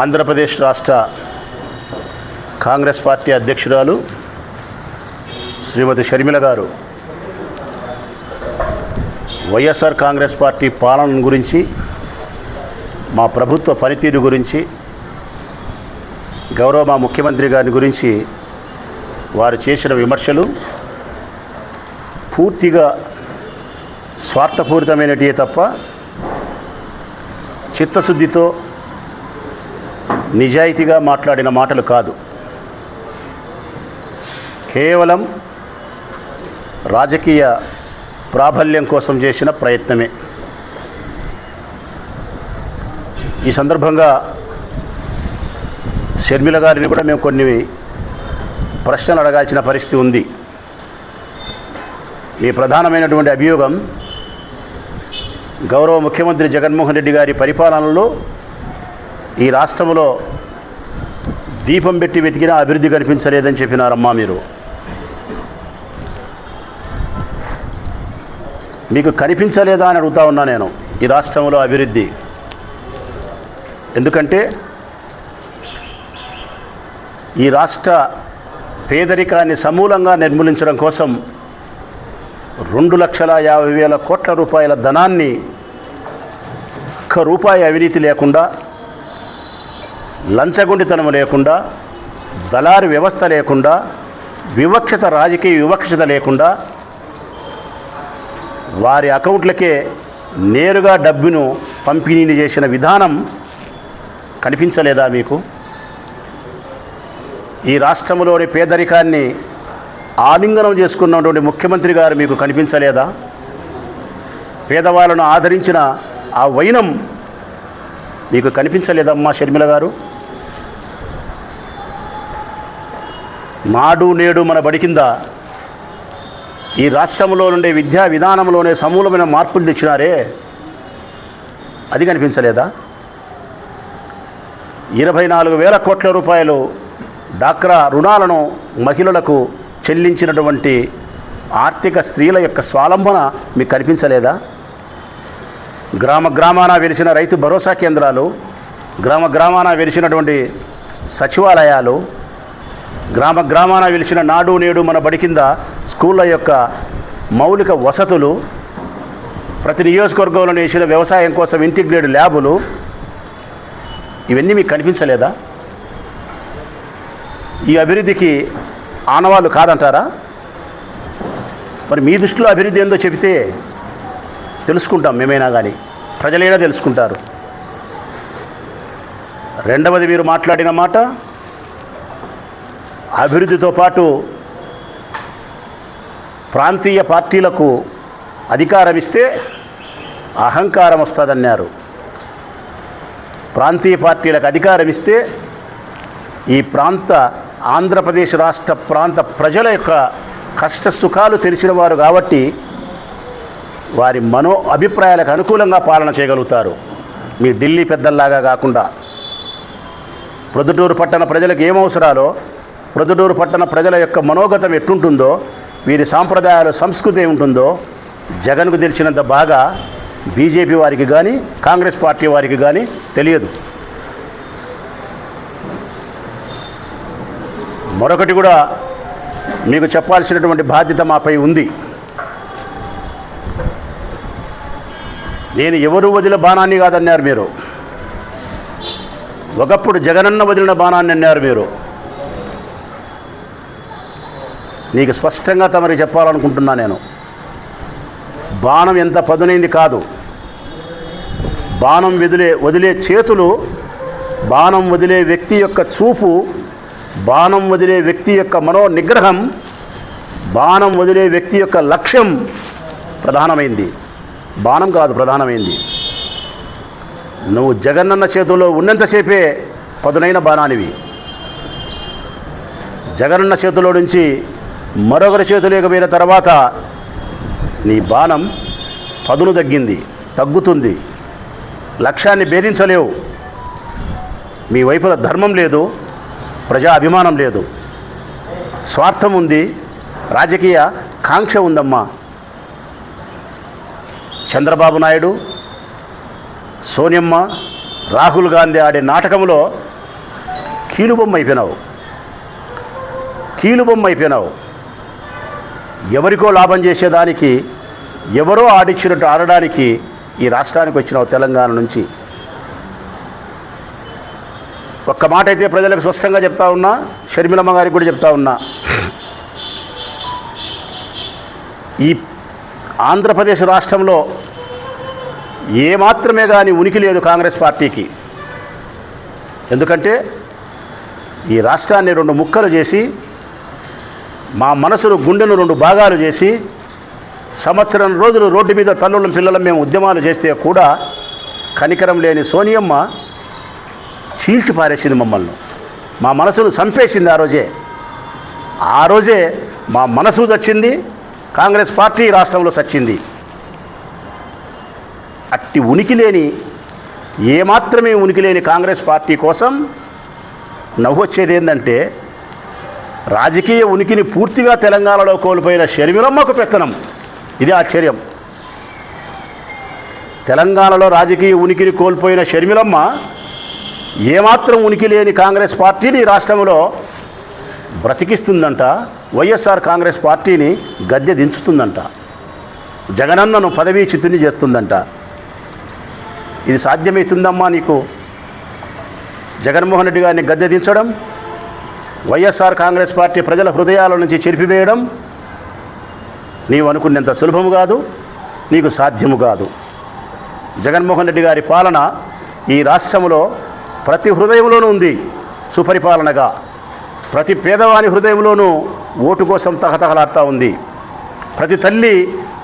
ఆంధ్రప్రదేశ్ రాష్ట్ర కాంగ్రెస్ పార్టీ అధ్యక్షురాలు శ్రీమతి షర్మిల గారు. వైఎస్ఆర్ కాంగ్రెస్ పార్టీ పాలన గురించి మా ప్రభుత్వ పనితీరు గురించి గౌరవ మా ముఖ్యమంత్రి గారి గురించి వారు చేసిన విమర్శలు పూర్తిగా స్వార్థపూరితమైనటివే తప్ప చిత్తశుద్ధితో నిజాయితీగా మాట్లాడిన మాటలు కాదు. కేవలం రాజకీయ ప్రాబల్యం కోసం చేసిన ప్రయత్నమే. ఈ సందర్భంగా షర్మిల గారిని కూడా మేము కొన్ని ప్రశ్నలు అడగాల్సిన పరిస్థితి ఉంది. ఈ ప్రధానమైనటువంటి అభియోగం గౌరవ ముఖ్యమంత్రి జగన్మోహన్ రెడ్డి గారి పరిపాలనలో ఈ రాష్ట్రంలో దీపం పెట్టి వెతికినా అభివృద్ధి కనిపించలేదని చెప్పినారమ్మా మీరు. మీకు కనిపించలేదా అని అడుగుతా ఉన్నా నేను ఈ రాష్ట్రంలో అభివృద్ధి. ఎందుకంటే ఈ రాష్ట్ర పేదరికాన్ని సమూలంగా నిర్మూలించడం కోసం రెండు లక్షల యాభై వేల కోట్ల రూపాయల ధనాన్ని ఒక్క రూపాయి అవినీతి లేకుండా లంచగొండితనం లేకుండా దళారు వ్యవస్థ లేకుండా వివక్షత రాజకీయ వివక్షత లేకుండా వారి అకౌంట్లకే నేరుగా డబ్బును పంపిణీని చేసిన విధానం కనిపించలేదా మీకు? ఈ రాష్ట్రంలోని పేదరికాన్ని ఆలింగనం చేసుకున్నటువంటి ముఖ్యమంత్రి గారు మీకు కనిపించలేదా? పేదవాళ్ళను ఆదరించిన ఆ వైనం మీకు కనిపించలేదమ్మా షర్మిల గారు? నాడు నేడు మన బడి కింద ఈ రాష్ట్రంలో నుండే విద్యా విధానంలోనే సమూలమైన మార్పులు తెచ్చినారే అది కనిపించలేదా? ఇరవై నాలుగు వేల కోట్ల రూపాయలు డాక్రా రుణాలను మహిళలకు చెల్లించినటువంటి ఆర్థిక స్త్రీల యొక్క స్వాలంబన మీకు కనిపించలేదా? గ్రామ గ్రామాన వెలిసిన రైతు భరోసా కేంద్రాలు గ్రామ గ్రామాన వెలిసినటువంటి సచివాలయాలు గ్రామ గ్రామాన వెలిసిన నాడు నేడు మన బడి కింద స్కూళ్ళ యొక్క మౌలిక వసతులు ప్రతి నియోజకవర్గంలో వేసిన వ్యవసాయం కోసం ఇంటిగ్రేటెడ్ ల్యాబులు ఇవన్నీ మీకు కనిపించలేదా? ఈ అభివృద్ధికి ఆనవాళ్ళు కాదంటారా? మరి మీ దృష్టిలో అభివృద్ధి ఏందో చెబితే తెలుసుకుంటాం మేమైనా కానీ ప్రజలైనా తెలుసుకుంటారు. రెండవది మీరు మాట్లాడిన మాట అభివృద్ధితో పాటు ప్రాంతీయ పార్టీలకు అధికారం ఇస్తే అహంకారం వస్తుందన్నారు. ప్రాంతీయ పార్టీలకు అధికారం ఇస్తే ఈ ప్రాంత ఆంధ్రప్రదేశ్ రాష్ట్ర ప్రాంత ప్రజల యొక్క కష్ట సుఖాలు తెలిసిన వారు కాబట్టి వారి మనో అభిప్రాయాలకు అనుకూలంగా పాలన చేయగలుగుతారు. మీ ఢిల్లీ పెద్దల్లాగా కాకుండా. ప్రొద్దుటూరు పట్టణ ప్రజలకు ఏం అవసరాలో ప్రొద్దుటూరు పట్టణ ప్రజల యొక్క మనోగతం ఎట్టుంటుందో వీరి సాంప్రదాయాలు సంస్కృతి ఏముంటుందో జగన్కు తెలిసినంత బాగా బీజేపీ వారికి కానీ కాంగ్రెస్ పార్టీ వారికి కానీ తెలియదు. మరొకటి కూడా మీకు చెప్పాల్సినటువంటి బాధ్యత మాపై ఉంది. నేను ఎవరు వదిలిన బాణాన్ని కాదన్నారు మీరు. ఒకప్పుడు జగనన్న వదిలిన బాణాన్ని అన్నారు మీరు. నీకు స్పష్టంగా తమరికి చెప్పాలనుకుంటున్నా నేను. బాణం ఎంత పదునైంది కాదు. బాణం వదిలే వదిలే చేతులు బాణం వదిలే వ్యక్తి యొక్క చూపు బాణం వదిలే వ్యక్తి యొక్క మనో నిగ్రహం బాణం వదిలే వ్యక్తి యొక్క లక్ష్యం ప్రధానమైంది. బాణం కాదు ప్రధానమైంది. నువ్వు జగన్నన్న చేతుల్లో ఉన్నంతసేపే పదునైన బాణానివి జగనన్న చేతిలో నుంచి మరొకరి చేతులోకి పోయిన తర్వాత నీ బాణం పదును తగ్గింది తగ్గుతుంది. లక్ష్యాన్ని భేదించలేవు. మీ వైపుల ధర్మం లేదు ప్రజా అభిమానం లేదు. స్వార్థం ఉంది రాజకీయ కాంక్ష ఉందమ్మా. చంద్రబాబు నాయుడు సోనియమ్మ రాహుల్ గాంధీ ఆడే నాటకంలో కీలుబొమ్మ అయిపోయినావు కీలుబొమ్మ అయిపోయినావు ఎవరికో లాభం చేసేదానికి ఎవరో ఆడిచ్చినట్టు ఆడడానికి ఈ రాష్ట్రానికి వచ్చిన తెలంగాణ నుంచి. ఒక్క మాట అయితే ప్రజలకు స్పష్టంగా చెప్తా ఉన్నా షర్మిలమ్మ గారికి కూడా చెప్తా ఉన్నా. ఈ ఆంధ్రప్రదేశ్ రాష్ట్రంలో ఏమాత్రమే కానీ ఉనికి లేదు కాంగ్రెస్ పార్టీకి. ఎందుకంటే ఈ రాష్ట్రాన్ని రెండు ముక్కలు చేసి మా మనసును గుండెను రెండు భాగాలు చేసి సంవత్సరం రోజులు రోడ్డు మీద తల్లుల పిల్లల మేము ఉద్యమాలు చేస్తే కూడా కనికరం లేని సోనియమ్మ చీల్చి పారేసింది మమ్మల్ని. మా మనసును చంపేసింది ఆ రోజే. ఆ రోజే మా మనసు చచ్చింది కాంగ్రెస్ పార్టీ రాష్ట్రంలో చచ్చింది. అట్టి ఉనికి లేని ఏమాత్రమే ఉనికి లేని కాంగ్రెస్ పార్టీ కోసం నవ్వొచ్చేది ఏంటంటే రాజకీయ ఉనికిని పూర్తిగా తెలంగాణలో కోల్పోయిన షర్మిలమ్మకు పెత్తనం. ఇది ఆశ్చర్యం. తెలంగాణలో రాజకీయ ఉనికిని కోల్పోయిన షర్మిలమ్మ ఏమాత్రం ఉనికి లేని కాంగ్రెస్ పార్టీని రాష్ట్రంలో బ్రతికిస్తుందంట. వైఎస్ఆర్ కాంగ్రెస్ పార్టీని గద్దె దించుతుందంట. జగనన్నను పదవీ చిత్తుని చేస్తుందంట. ఇది సాధ్యమవుతుందమ్మా నీకు? జగన్మోహన్ రెడ్డి గారిని గద్దె దించడం? వైఎస్ఆర్ కాంగ్రెస్ పార్టీ ప్రజల హృదయాల నుంచి చెరిపివేయడం నీవు అనుకున్నంత సులభము కాదు నీకు సాధ్యము కాదు. జగన్మోహన్ రెడ్డి గారి పాలన ఈ రాష్ట్రంలో ప్రతి హృదయంలోనూ ఉంది సుపరిపాలనగా. ప్రతి పేదవాని హృదయంలోనూ ఓటు కోసం తహతహలాడుతూ ఉంది. ప్రతి తల్లి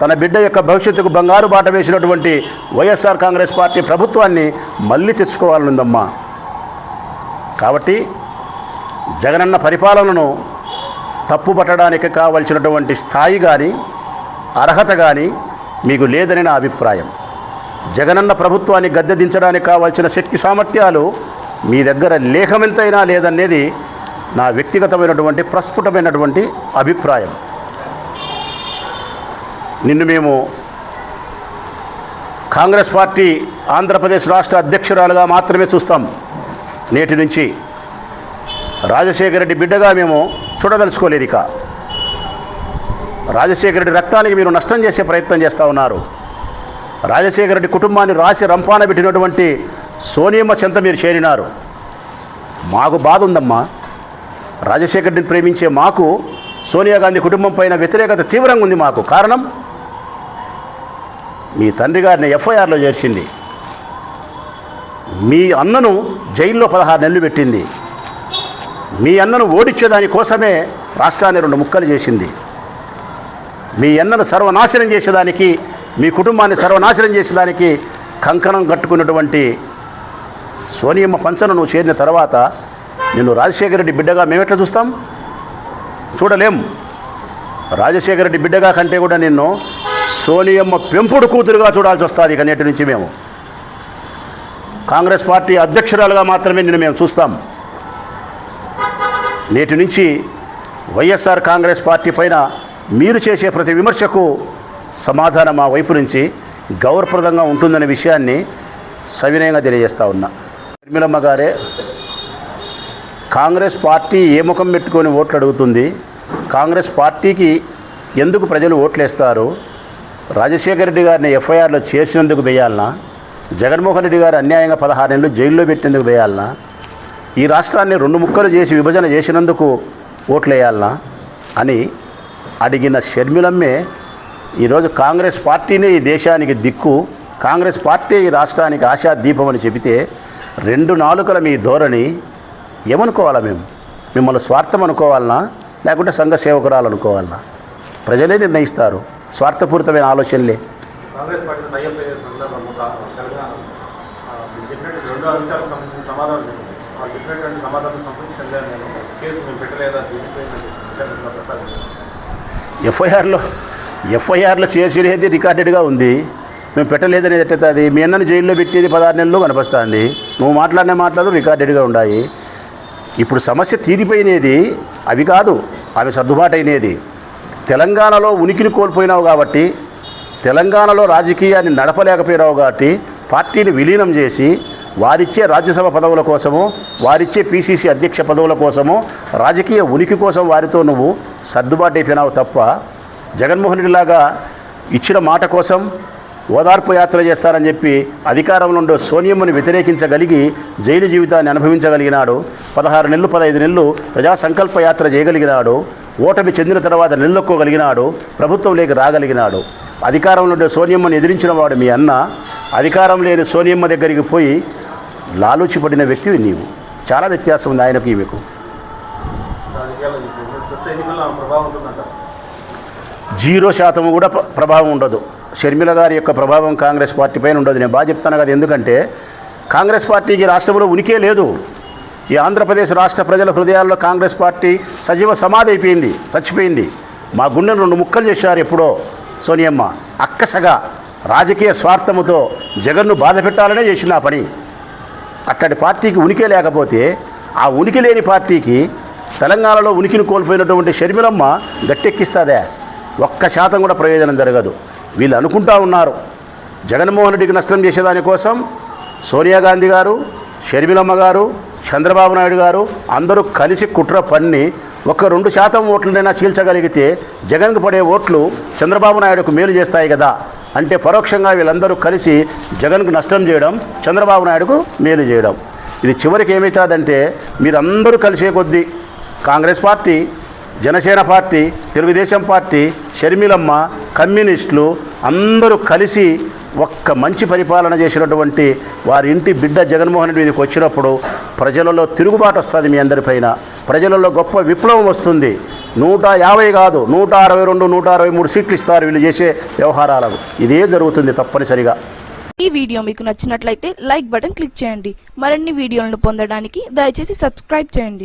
తన బిడ్డ యొక్క భవిష్యత్తుకు బంగారు బాట వేసినటువంటి వైఎస్ఆర్ కాంగ్రెస్ పార్టీ ప్రభుత్వాన్ని మళ్ళీ తెచ్చుకోవాలనుందమ్మా. కాబట్టి జగనన్న పరిపాలనను తప్పుపట్టడానికి కావలసినటువంటి స్థాయి కానీ అర్హత కానీ మీకు లేదని నా అభిప్రాయం. జగనన్న ప్రభుత్వాన్ని గద్దెదించడానికి కావాల్సిన శక్తి సామర్థ్యాలు మీ దగ్గర లేఖమెంతైనా లేదనేది నా వ్యక్తిగతమైనటువంటి ప్రస్ఫుటమైనటువంటి అభిప్రాయం. నిన్ను మేము కాంగ్రెస్ పార్టీ ఆంధ్రప్రదేశ్ రాష్ట్ర అధ్యక్షురాలుగా మాత్రమే చూస్తాం నేటి నుంచి. రాజశేఖర రెడ్డి బిడ్డగా మేము చూడదలుచుకోలేదు ఇక. రాజశేఖర రెడ్డి రక్తానికి మీరు నష్టం చేసే ప్రయత్నం చేస్తూ ఉన్నారు. రాజశేఖర రెడ్డి కుటుంబాన్ని రాసి రంపాన పెట్టినటువంటి సోనియమ్మ చెంత మీరు చేరినారు. మాకు బాధ ఉందమ్మా. రాజశేఖర రెడ్డిని ప్రేమించే మాకు సోనియా గాంధీ కుటుంబం పైన వ్యతిరేకత తీవ్రంగా ఉంది మాకు. కారణం? మీ తండ్రి గారిని ఎఫ్ఐఆర్లో చేర్చింది. మీ అన్నను జైల్లో పదహారు నెలలు పెట్టింది. మీ అన్నను ఓడించేదాని కోసమే రాష్ట్రాన్ని రెండు ముక్కలు చేసింది. మీ అన్నను సర్వనాశనం చేసేదానికి మీ కుటుంబాన్ని సర్వనాశనం చేసేదానికి కంకణం కట్టుకున్నటువంటి సోనియమ్మ పంచను నువ్వు చేరిన తర్వాత నిన్ను రాజశేఖర రెడ్డి బిడ్డగా మేమెట్లా చూస్తాం? చూడలేం. రాజశేఖర రెడ్డి బిడ్డగా కంటే కూడా నిన్ను సోనియమ్మ పెంపుడు కూతురుగా చూడాల్సి వస్తుంది ఇక నేటి నుంచి మేము. కాంగ్రెస్ పార్టీ అధ్యక్షురాలుగా మాత్రమే నిన్ను మేము చూస్తాం. నేటి నుంచి వైఎస్ఆర్ కాంగ్రెస్ పార్టీ పైన మీరు చేసే ప్రతి విమర్శకు సమాధానం మా వైపు నుంచి గౌరవప్రదంగా ఉంటుందనే విషయాన్ని సవినయంగా తెలియజేస్తా ఉన్నా. నిర్మలమ్మ గారే కాంగ్రెస్ పార్టీ ఏ ముఖం పెట్టుకొని ఓట్లు అడుగుతుంది? కాంగ్రెస్ పార్టీకి ఎందుకు ప్రజలు ఓట్లేస్తారు? రాజశేఖర రెడ్డి గారిని ఎఫ్ఐఆర్లో చేసినందుకు వేయాలనా జగన్మోహన్ రెడ్డి గారు అన్యాయంగా పదహారు నెలలు జైల్లో పెట్టినందుకు వేయాలనా ఈ రాష్ట్రాన్ని రెండు ముక్కలు చేసి విభజన చేసినందుకు ఓట్లేయాలనా అని అడిగిన షర్మిలమ్మే ఈరోజు కాంగ్రెస్ పార్టీనే ఈ దేశానికి దిక్కు. కాంగ్రెస్ పార్టీ ఈ రాష్ట్రానికి ఆశా దీపం అని చెబితే రెండు నాలుకల మీ ధోరణి ఏమనుకోవాలా మేము? మిమ్మల్ని స్వార్థం అనుకోవాలనా? లేకుంటే సంఘ సేవకురాలు అనుకోవాలనా? ప్రజలే నిర్ణయిస్తారు. స్వార్థపూరితమైన ఆలోచనలే. కాంగ్రెస్ వాళ్ళు చెప్పినటువంటి సమాధానం సంతృప్తిగా నేను కేసు మేము పెట్టలేదా? ఎఫ్ఐఆర్లో ఎఫ్ఐఆర్లో చేసినది రికార్డెడ్గా ఉంది. మేము పెట్టలేదనేది ఎట్టవుతుంది మీ అన్నను జైల్లో పెట్టేది పదహారు నెలలు కనిపిస్తుంది. నువ్వు మాట్లాడిన మాటలు రికార్డెడ్గా ఉన్నాయి. ఇప్పుడు సమస్య తీరిపోయినది అవి కాదు అవి సర్దుబాటు అయినది తెలంగాణలో ఉనికిని కోల్పోయినావు కాబట్టి తెలంగాణలో రాజకీయాన్ని నడపలేకపోయినావు కాబట్టి పార్టీని విలీనం చేసి వారిచ్చే రాజ్యసభ పదవుల కోసము వారిచ్చే పీసీసీ అధ్యక్ష పదవుల కోసము రాజకీయ ఉనికి కోసం వారితో నువ్వు సర్దుబాటు అయిపోయినావు తప్ప జగన్మోహన్ రెడ్డిలాగా ఇచ్చిన మాట కోసం ఓదార్పు యాత్ర చేస్తారని చెప్పి అధికారంలో ఉండే సోనియమ్మని వ్యతిరేకించగలిగి జైలు జీవితాన్ని అనుభవించగలిగినాడు పదహారు నెలలు పదహైదు నెలలు ప్రజా సంకల్ప యాత్ర చేయగలిగినాడు ఓటమి చెందిన తర్వాత నిలదొక్కోగలిగినాడు ప్రభుత్వంలోకి రాగలిగినాడు. అధికారంలో ఉండే సోనియమ్మని ఎదిరించిన వాడు మీ అన్న. అధికారం లేని సోనియమ్మ దగ్గరికి పోయి లాలూచిపడిన వ్యక్తివి నీవు. చాలా వ్యత్యాసం ఉంది ఆయనకు ఈమెకు. జీరో శాతం కూడా ప్రభావం ఉండదు. షర్మిల గారి యొక్క ప్రభావం కాంగ్రెస్ పార్టీ పైన ఉండదు. నేను బాగా చెప్తాను కదా ఎందుకంటే కాంగ్రెస్ పార్టీకి రాష్ట్రంలో ఉనికే లేదు. ఈ ఆంధ్రప్రదేశ్ రాష్ట్ర ప్రజల హృదయాల్లో కాంగ్రెస్ పార్టీ సజీవ సమాధి అయిపోయింది చచ్చిపోయింది. మా గుండెను రెండు ముక్కలు చేశారు ఎప్పుడో సోనియమ్మ. అక్కసగా రాజకీయ స్వార్థముతో జగన్ను బాధ పెట్టాలనే చేసింది ఆ పని. అక్కడి పార్టీకి ఉనికి లేకపోతే ఆ ఉనికి లేని పార్టీకి తెలంగాణలో ఉనికిని కోల్పోయినటువంటి షర్మిలమ్మ గట్టెక్కిస్తుందే. ఒక్క శాతం కూడా ప్రయోజనం జరగదు. వీళ్ళు అనుకుంటా ఉన్నారు. జగన్మోహన్ రెడ్డికి నష్టం చేసేదానికోసం సోనియా గాంధీ గారు షర్మిలమ్మ గారు చంద్రబాబు నాయుడు గారు అందరూ కలిసి కుట్ర పన్ని ఒక రెండు శాతం ఓట్లనైనా చీల్చగలిగితే జగన్కు పడే ఓట్లు చంద్రబాబు నాయుడుకు మేలు చేస్తాయి కదా అంటే పరోక్షంగా వీళ్ళందరూ కలిసి జగన్కు నష్టం చేయడం చంద్రబాబు నాయుడుకు మేలు చేయడం. ఇది చివరికి ఏమవుతుందంటే మీరందరూ కలిసే కొద్దీ Congress party Janasena party Telugudesam party షర్మిలమ్మ కమ్యూనిస్టులు అందరూ కలిసి ఒక్క మంచి పరిపాలన చేసినటువంటి వారి ఇంటి బిడ్డ జగన్మోహన్ రెడ్డి మీదకి వచ్చినప్పుడు ప్రజలలో తిరుగుబాటు వస్తుంది మీ అందరిపైన. ప్రజలలో గొప్ప విప్లవం వస్తుంది. నూట యాభై కాదు నూట అరవై రెండు నూట అరవై మూడు సీట్లు ఇస్తారు వీళ్ళు చేసే వ్యవహారాలకు. ఇదే జరుగుతుంది తప్పనిసరిగా. ఈ వీడియో మీకు నచ్చినట్లయితే లైక్ బటన్ క్లిక్ చేయండి. మరిన్ని వీడియోలను పొందడానికి దయచేసి సబ్స్క్రైబ్ చేయండి.